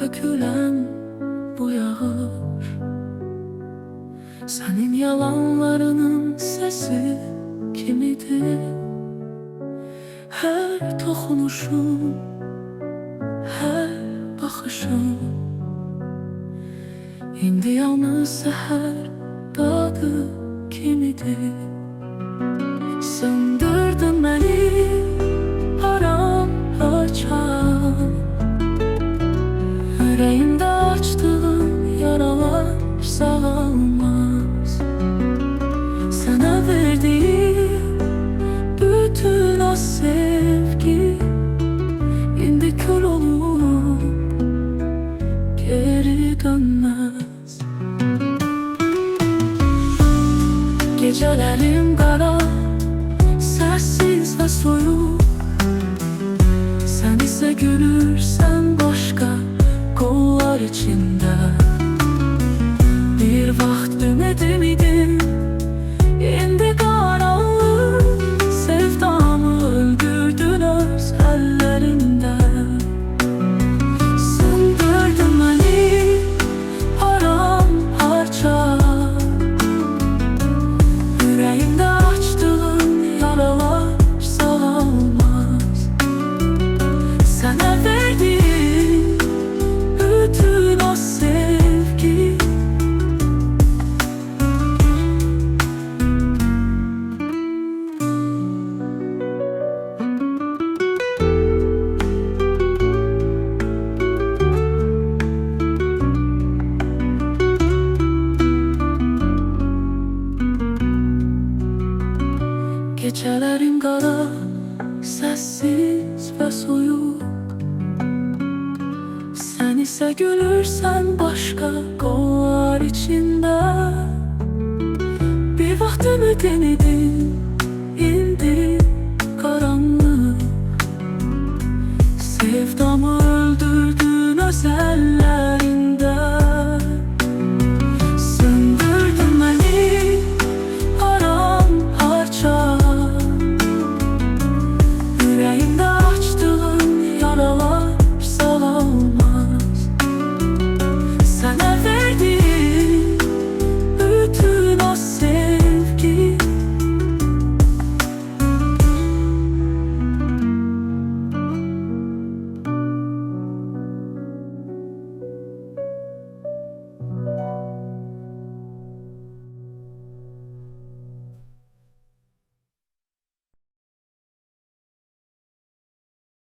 dökülen bu yağış Senin yalanlarının sesi kimidir? Her dokunuşun, her bakışın. İndi yalnız seher dadı kimidir Gecelerim kara, sessiz ve soyuk. Sen ise gülürsen başka kollar içinde. Bir vaxt ümidim Sana verdiğim bütün o sevgi. Gecelerim kara, sessiz ve soyuk Kimse gülürsen başka kollar içinde. Bir vaktimi denedin? İndi karanlık. Sevdamı öldürdün özeller